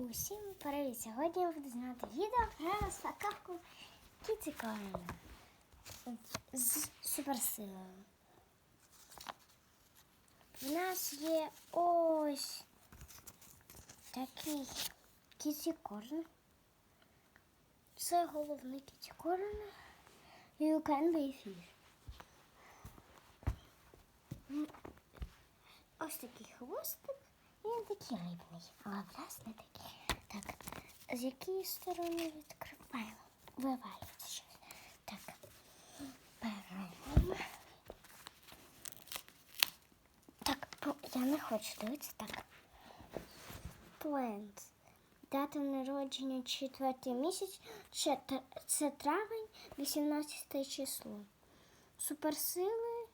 Усім привіт! Сьогодні я буду знімати відео про розпаковку кітікорна з суперсилою. В нас є ось такий кітікорн. Це головний кітікорн. You can be fish. Ось такий хвостик. Він такий рибний, але в нас не такий. Так, з якої сторони відкриваємо? Вивалюється щось. Так, беремо. Так, я не хочу дивитися. Так. Plants. Дата народження четвертий місяць. Це травень, 18 число. Суперсили.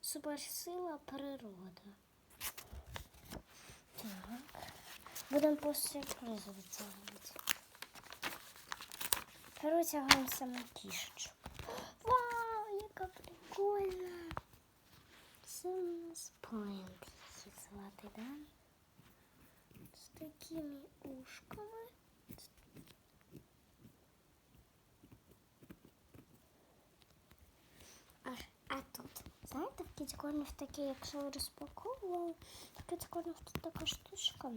Суперсила природа. Так. Будемо по сюрпризу витягувати. Перетягуємо саме кішечку. Вау, яка прикольна! Це у нас плент її звати, да? З такими ушками. А, а тут, знаєте, в кітікорнів такі, якщо розпаковували, в кітікорнів тут така штучка,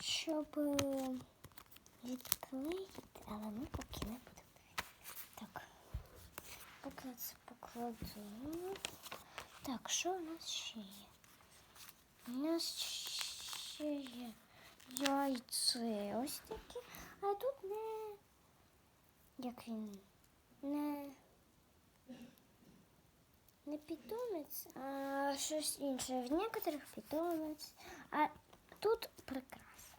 щоб відклеїти, але ми поки не будемо. Так, поки це покладу. Так, що у нас ще є? У нас ще є яйце ось такі, а тут не. Як він? Не. Не питомець, а щось інше. В некоторых питомець, а тут прикраса.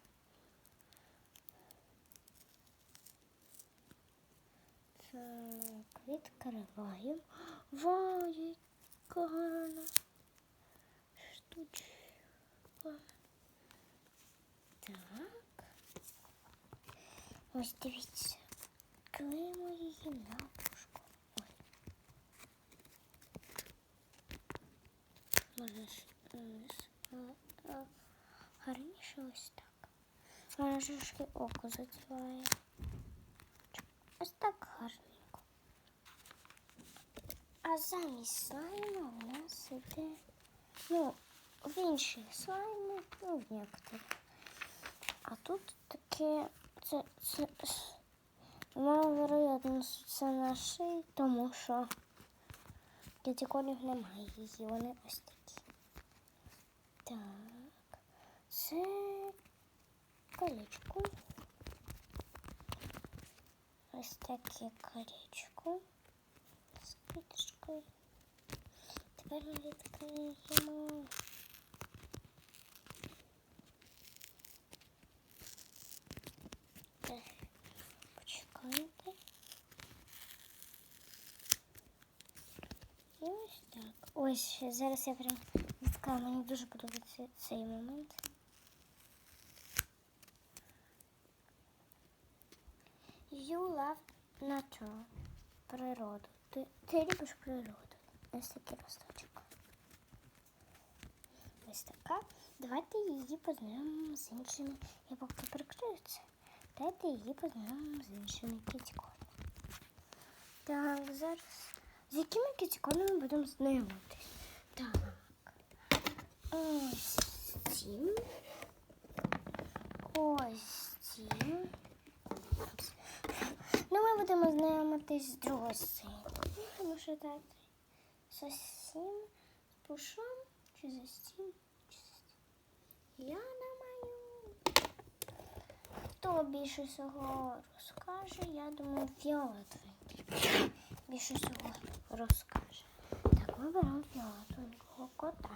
Так, відкриваємо. Вау, яка гарна штучка. Так. Ось дивіться. Клеїмо її на Може ж м, с- а, а, гарніше ось так. Вона трошки око задіває. Ось так гарненько. А замість слайму у нас іде, ну, в інших слаймах, ну, в некоторих. А тут таке, це, це, маловероятно, це на шиї, тому що Кітіконів немає її, вони ось такі. Так, це колечко. Ось таке колечко з квіточкою. Тепер відкриємо. Так, Почекайте. І ось так. Ось зараз я прям відкрию. Мені дуже подобається цей момент. You love nature. Природу. Ти, ти любиш природу. Ось такий росточок. Ось така. Давайте її познайомимо з іншими. Я поки прикрию це. Давайте її познайомимо з іншими кітьками. Так, зараз. З якими кітіконами будемо знайомитись? Так. Ось ці. Ось ці. Ну, ми будемо знайомитись з другої сцени. Тому що. З пушом, чи за сім, чи за сім. Я намаю. Хто більше всього розкаже, я думаю, фіолетовий більше всього розкаже. Так, беремо фіолетового кота.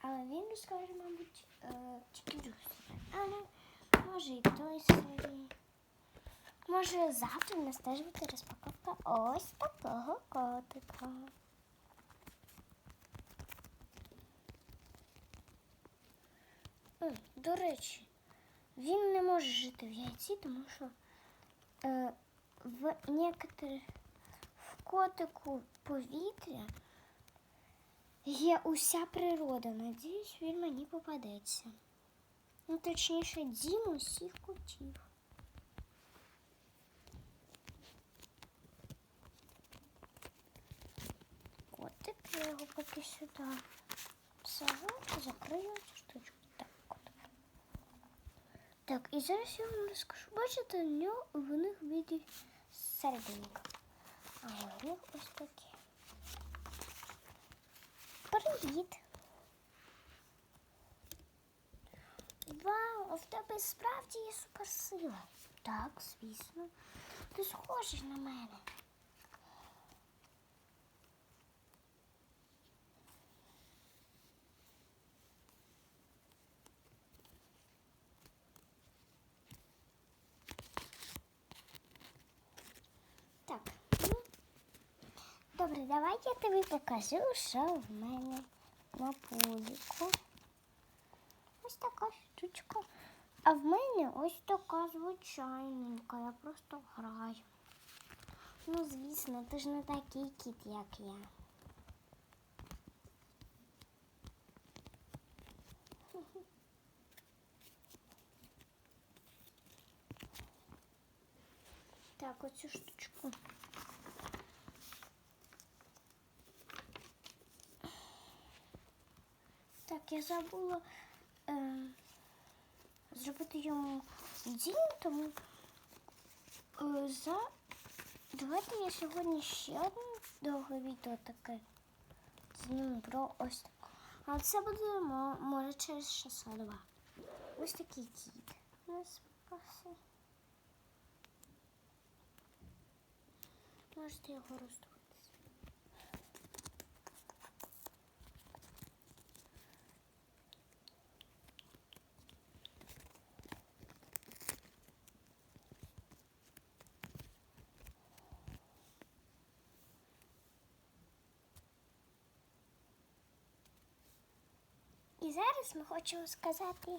Але він розкаже, мабуть, е, тільки другу. Але може і той серії. Може завтра в нас теж буде розпаковка ось такого котика. До речі, він не може жити в яйці, тому що е, в некоторих в котику повітря є уся природа. Надіюсь, він мені попадеться. Ну, точніше, дім усіх котів. Котик, я його поки сюди сажу, закрию цю штучку. Так, котик. Так, і зараз я вам розкажу. Бачите, в них віді серединка. А горіх ось такі. Привіт! Вау, а в тебе справді є суперсила. Так, звісно. Ти схожий на мене. Так. ну, Добре, давай я тобі покажу, що в мене на пуліку. Ось така штучка. А в мене ось така звичайненька. Я просто граю. Ну, звісно, ти ж не такий кіт, як я. Так, оцю штучку. Так, я забула е, зробити йому дім, тому е, за давайте я сьогодні ще одне довге відео таке зніму про ось таку. А це буде може через часа два. Ось такий кіт. у нас попався. Можете його роздивитися. І зараз ми хочемо сказати!